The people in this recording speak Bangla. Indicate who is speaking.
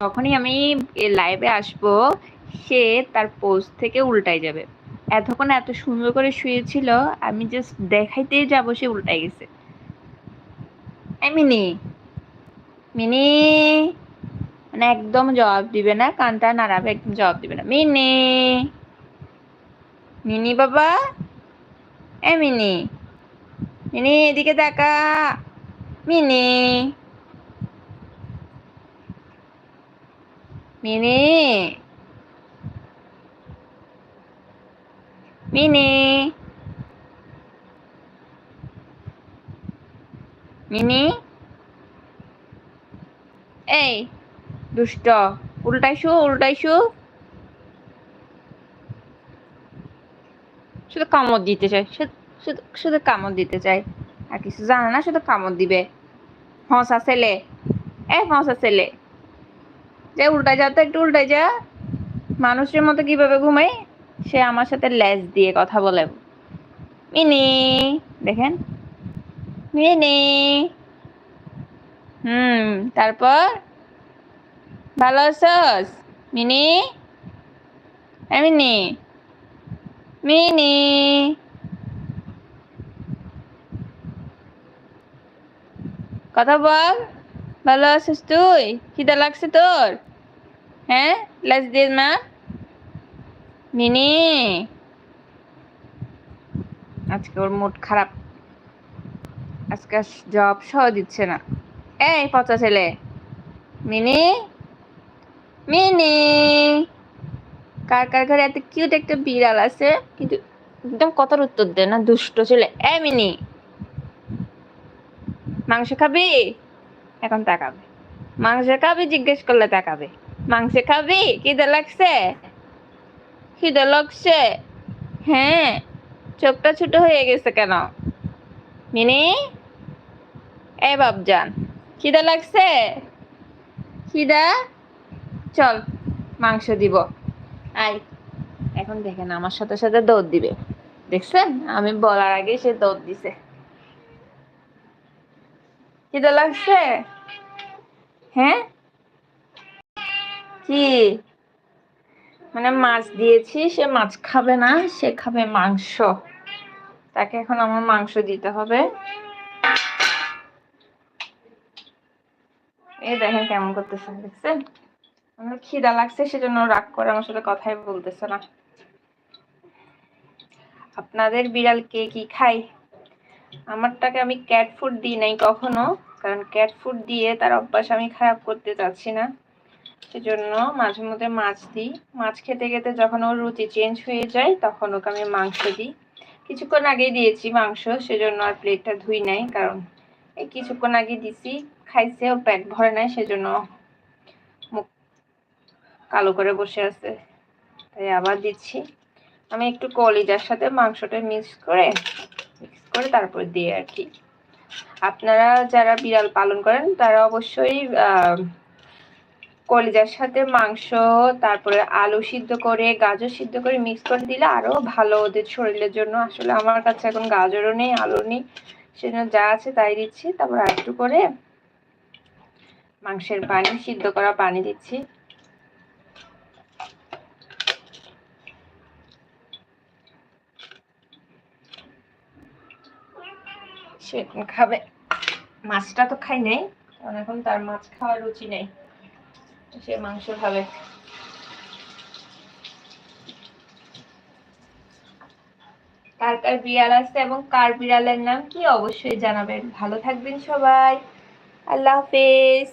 Speaker 1: যখনই আমি লাইভে আসব, সে তার পোস্ট থেকে উল্টাই যাবে। এতক্ষণ এত সুন্দর করে শুয়েছিল, আমি জাস্ট দেখাইতেই যাব সে উল্টাই গেছে। মিনি মিনি মানে একদম জবাব দিবে না, কানটা নাড়াবে, একদম জবাব দিবে না। মিনি মিনি বাবা এ মিনি মিনি এদিকে দেখা, মিনি। মিনি মিনি মিনি এই দুষ্ট উল্টাইছু উল্টাইছু শুধু কামড় দিতে চাই শুধু- শুধু কামড় দিতে চাই আর কিছু জানে না শুধু কামড় দিবে হসা ছেলে এ হসা ছেলে যে উল্টাই যা তো একটু উল্টাই যা। মানুষের মতো কীভাবে ঘুমাই? সে আমার সাথে লেজ দিয়ে কথা বলে। মিনি, দেখেন। মিনি। হুম, তারপর? ভালো আছস? মিনি? এ মিনি। মিনি। কথা বল। ভালো আছিস তুই খিদা লাগছে তোর হ্যাঁ লাজ দিয়ে মা মিনি আজকে ওর মুড খারাপ। আজকে জব সহ দিচ্ছে না। এই, পচা ছেলে। মিনি মিনি কার কার ঘরে এত কিউট একটা বিড়াল আছে? কিন্তু একদম কথার উত্তর দেয় না, দুষ্ট ছেলে। এ মিনি মাংস খাবি? এখন তাকাবে। মাংস খাবি, জিজ্ঞেস করলে তাকাবে। মাংস খাবি? খিদে লাগছে? খিদে লাগছে? হ্যাঁ। চোখটা ছোট হয়ে গেছে কেন? মিনি? এ বাবজান খিদা লাগছে? খিদা? চল, মাংস দিব। আই, এখন দেখেন আমার সাথে সাথে দৌড় দিবে। দেখছেন? আমি বলার আগে সে দৌড় দিছে। খিদা লাগছে হ্যাঁ? কি? মানে মাছ দিয়েছি, সে মাছ খাবে না, সে খাবে মাংস। তাকে এখন আমার মাংস দিতে হবে। এই দেখেন কেমন করতেছে, দেখছেন? আমার খিদা লাগছে, সেজন্য রাগ করে আমার সাথে কথাই বলতেছে না। আপনাদের বিড়াল কে কি খায়? আমারটাকে আমি ক্যাট ফুড দিই নাই কখনো, কারণ ক্যাট ফুড দিয়ে তার অভ্যাস আমি খারাপ করতে চাচ্ছি না। সেজন্য মাঝে মধ্যে মাছ দিই। মাছ খেতে খেতে যখন ওর রুচি চেঞ্জ হয়ে যায়, তখন ওকে আমি মাংস দিই। কিছুক্ষণ আগেই দিয়েছি মাংস, সেজন্য আর প্লেটটা ধুই নাই, কারণ এই কিছুক্ষণ আগে দিছি, খাইছে, ও পেট ভরে নাই, সেজন্য মুখ কালো করে বসে আছে। তাই আবার দিচ্ছি। আমি একটু কলিজার সাথে মাংসটা মিক্স করে করে তারপর দিয়ে আর কি। আপনারা যারা বিড়াল পালন করেন, তারা অবশ্যই কলিজার সাথে মাংস, তারপরে আলু সিদ্ধ করে, গাজর সিদ্ধ করে মিক্স করে দিলে আরও ভালো ওদের শরীরের জন্য। আসলে আমার কাছে এখন গাজরও নেই আলু নেই, সেজন্য যা আছে তাই দিচ্ছি। তারপর একটু করে মাংসের পানি, সিদ্ধ করা পানি দিচ্ছি। সে এখন খাবে। মাছটা তো খাই নাই, কারণ এখন তার মাছ খাওয়ার রুচি নেই। সে মাংস খাবে। কার কার বিড়াল আছে এবং কার বিড়ালের নাম কি অবশ্যই জানাবেন। ভালো থাকবেন সবাই। আল্লাহ হাফেজ।